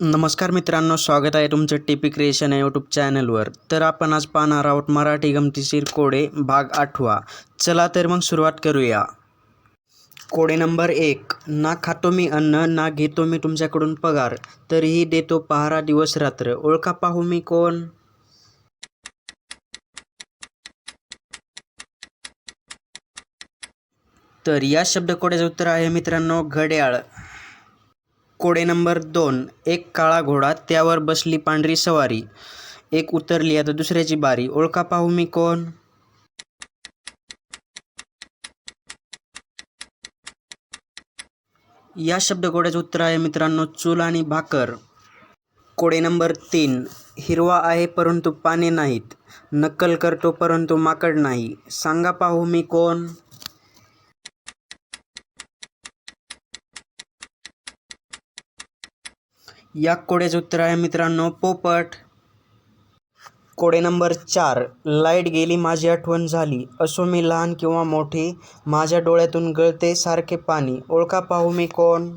नमस्कार मित्रांनो स्वागत आहे तुमचं टी पी क्रिएशन या यूट्यूब चॅनलवर. तर आपण आज पाहणार आहोत मराठी गमतीशीर कोडे भाग आठवा. चला तर मग सुरुवात करूया. कोडे नंबर एक ना खातो मी अन्न ना घेतो मी तुमच्याकडून पगार तरीही देतो पहारा दिवस रात्र. ओळखा पाहू मी कोण? तर या शब्दकोड्याचं उत्तर आहे मित्रांनो घड्याळ. कोडे नंबर दोन एक काळा घोडा त्यावर बसली पांढरी सवारी. एक उतरली आता दुसऱ्याची बारी. ओळखा पाहू मी कोण? या शब्दकोड्याचं उत्तर आहे मित्रांनो चूल आणि भाकर. कोडे नंबर तीन हिरवा आहे परंतु पाने नाहीत. नक्कल करतो परंतु माकड नाही. सांगा पाहू मी कोण? या कोड्याचं उत्तर आहे मित्रांनो पोपट. कोडे नंबर चार लाइट गेली माझी आठवण झाली. असो मी लहान किंवा मोठी माझ्या डोळ्यातून गळते सारखे पाणी. ओळखा पाहू मी कोण?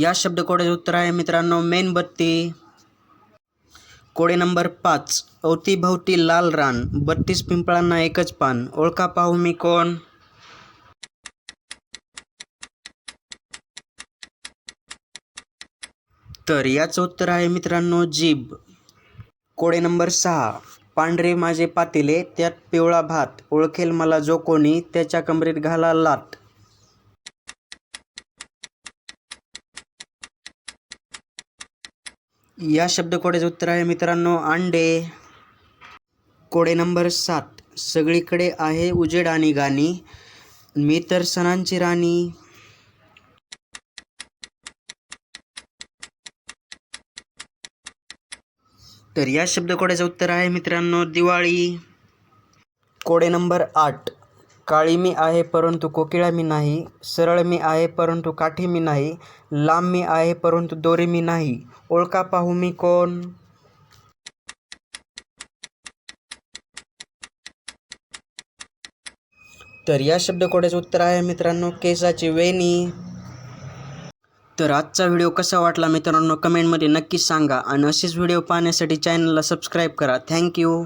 या शब्दकोड्याचं उत्तर आहे मित्रांनो मेणबत्ती. कोडे नंबर पाच अवतीभवती लाल रान. बत्तीस पिंपळांना एकच पान. ओळखा पाहू मी कोण? तर याचं उत्तर आहे मित्रांनो जीभ. कोडे नंबर सहा. पांढरे माझे पातेले त्यात पिवळा भात. ओळखेल मला जो कोणी त्याच्या कमरेत घाला लात. या शब्दकोड्याचं उत्तर आहे मित्रांनो अंडे. कोडे नंबर सात. सगळीकडे आहे उजेड आणि गाणी. मी तर सणांची राणी. तर या शब्दकोड्याचं उत्तर आहे मित्रांनो दिवाळी. कोडे नंबर आठ. काळी मी आहे परंतु कोकिळा मी नाही. सरळ मी आहे परंतु काठी मी नाही. लांब मी आहे परंतु दोरी मी नाही. ओळखा पाहू मी कोण? तर या शब्दकोड्याचं उत्तर आहे मित्रांनो केसाची वेणी. तर आजचा व्हिडिओ कसा वाटला मित्रांनो कमेंटमध्ये नक्कीच सांगा आणि असेच व्हिडिओ पाहण्यासाठी चॅनलला सबस्क्राईब करा. थँक्यू